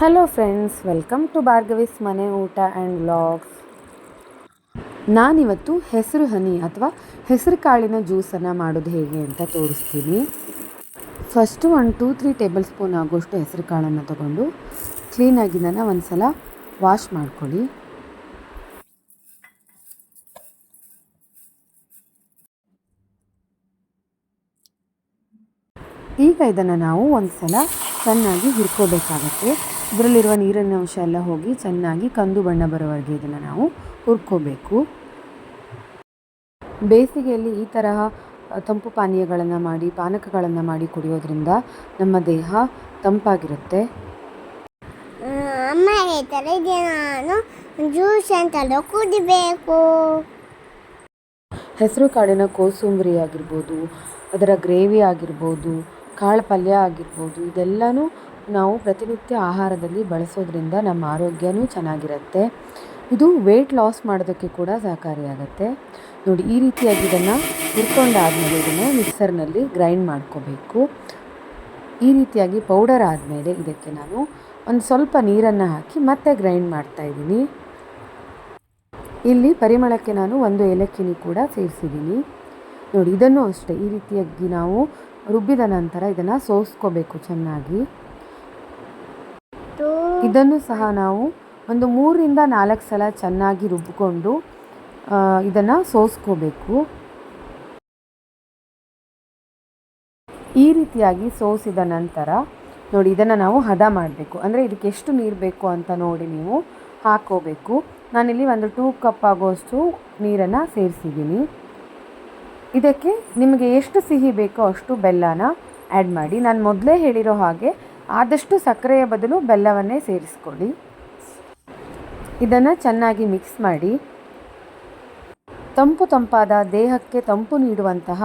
Hello friends welcome to Bhargavi's Mane Oota and vlogs ನಾನಿವತ್ತು ಹೆಸರು ಹನಿ ಅಥವಾ ಹೆಸರು ಕಾಳಿನ ಜ್ಯೂಸನ್ನು ಮಾಡೋದು ಹೇಗೆ ಅಂತ ತೋರಿಸ್ತೀನಿ. ಫಸ್ಟು ಒಂದು ಟೂ ತ್ರೀ ಟೇಬಲ್ ಸ್ಪೂನ್ ಆಗೋಷ್ಟು ಹೆಸರು ಕಾಳನ್ನು ತಗೊಂಡು ಕ್ಲೀನಾಗಿ ನಾನು ಒಂದು ಸಲ ವಾಶ್ ಮಾಡ್ಕೊಳ್ಳಿ. ಈಗ ಇದನ್ನು ನಾವು ಒಂದು ಸಲ ಚೆನ್ನಾಗಿ ಹುರ್ಕೋಬೇಕಾಗತ್ತೆ. ಇದರಲ್ಲಿರುವ ನೀರಿನ ಅಂಶ ಎಲ್ಲ ಹೋಗಿ ಚೆನ್ನಾಗಿ ಕಂದು ಬಣ್ಣ ಬರೋವರೆಗೆ ಇದನ್ನು ನಾವು ಹುರ್ಕೋಬೇಕು. ಬೇಸಿಗೆಯಲ್ಲಿ ಈ ತರಹ ತಂಪು ಪಾನೀಯಗಳನ್ನು ಮಾಡಿ ಪಾನಕಗಳನ್ನು ಮಾಡಿ ಕುಡಿಯೋದ್ರಿಂದ ನಮ್ಮ ದೇಹ ತಂಪಾಗಿರುತ್ತೆ. ಅಮ್ಮ ಹೇಳ್ತಾರೆ ಇದು ನಾನು ಜ್ಯೂಸ್ ಅಂತಲೂ ಕುಡಿಬೇಕು. ಹೆಸರು ಕಾಳಿನ ಕೋಸುಂಬರಿ ಆಗಿರ್ಬೋದು ಅದರ ಗ್ರೇವಿ ಆಗಿರ್ಬೋದು ಕಾಳು ಪಲ್ಯ ಆಗಿರ್ಬೋದು, ಇದೆಲ್ಲನೂ ನಾವು ಪ್ರತಿನಿತ್ಯ ಆಹಾರದಲ್ಲಿ ಬಳಸೋದ್ರಿಂದ ನಮ್ಮ ಆರೋಗ್ಯನೂ ಚೆನ್ನಾಗಿರುತ್ತೆ. ಇದು ವೆಯ್ಟ್ ಲಾಸ್ ಮಾಡೋದಕ್ಕೆ ಕೂಡ ಸಹಕಾರಿಯಾಗುತ್ತೆ. ನೋಡಿ, ಈ ರೀತಿಯಾಗಿ ಇದನ್ನು ಹುರ್ಕೊಂಡಾದಮೇಲೆ ಇದನ್ನು ಮಿಕ್ಸರ್ನಲ್ಲಿ ಗ್ರೈಂಡ್ ಮಾಡ್ಕೋಬೇಕು. ಈ ರೀತಿಯಾಗಿ ಪೌಡರ್ ಆದಮೇಲೆ ಇದಕ್ಕೆ ನಾನು ಒಂದು ಸ್ವಲ್ಪ ನೀರನ್ನು ಹಾಕಿ ಮತ್ತೆ ಗ್ರೈಂಡ್ ಮಾಡ್ತಾ ಇದ್ದೀನಿ. ಇಲ್ಲಿ ಪರಿಮಳಕ್ಕೆ ನಾನು ಒಂದು ಏಲಕ್ಕಿನಿ ಕೂಡ ಸೇರಿಸಿದ್ದೀನಿ. ನೋಡಿ ಇದನ್ನು ಅಷ್ಟೇ ಈ ರೀತಿಯಾಗಿ ನಾವು ರುಬ್ಬಿದ ನಂತರ ಇದನ್ನು ಸೋಸ್ಕೋಬೇಕು ಚೆನ್ನಾಗಿ. ಇದನ್ನು ಸಹ ನಾವು ಒಂದು ಮೂರಿಂದ ನಾಲ್ಕು ಸಲ ಚೆನ್ನಾಗಿ ರುಬ್ಬಿಕೊಂಡು ಇದನ್ನು ಸೋಸ್ಕೋಬೇಕು. ಈ ರೀತಿಯಾಗಿ ಸೋಸಿದ ನಂತರ ನೋಡಿ ಇದನ್ನು ನಾವು ಹದ ಮಾಡಬೇಕು. ಅಂದರೆ ಇದಕ್ಕೆ ಎಷ್ಟು ನೀರು ಬೇಕು ಅಂತ ನೋಡಿ ನೀವು ಹಾಕೋಬೇಕು ನಾನಿಲ್ಲಿ ಒಂದು ಟೂ ಕಪ್ ಆಗೋಷ್ಟು ನೀರನ್ನು ಸೇರಿಸಿದ್ದೀನಿ. ಇದಕ್ಕೆ ನಿಮಗೆ ಎಷ್ಟು ಸಿಹಿ ಬೇಕೋ ಅಷ್ಟು ಬೆಲ್ಲನ ಆ್ಯಡ್ ಮಾಡಿ. ನಾನು ಮೊದಲೇ ಹೇಳಿರೋ ಹಾಗೆ ಆದಷ್ಟು ಸಕ್ಕರೆಯ ಬದಲು ಬೆಲ್ಲವನ್ನೇ ಸೇರಿಸ್ಕೊಳ್ಳಿ. ಇದನ್ನು ಚೆನ್ನಾಗಿ ಮಿಕ್ಸ್ ಮಾಡಿ. ತಂಪು ತಂಪಾದ ದೇಹಕ್ಕೆ ತಂಪು ನೀಡುವಂತಹ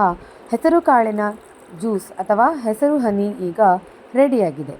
ಹೆಸರು ಕಾಳಿನ ಜ್ಯೂಸ್ ಅಥವಾ ಹೆಸರು ಹನಿ ಈಗ ರೆಡಿಯಾಗಿದೆ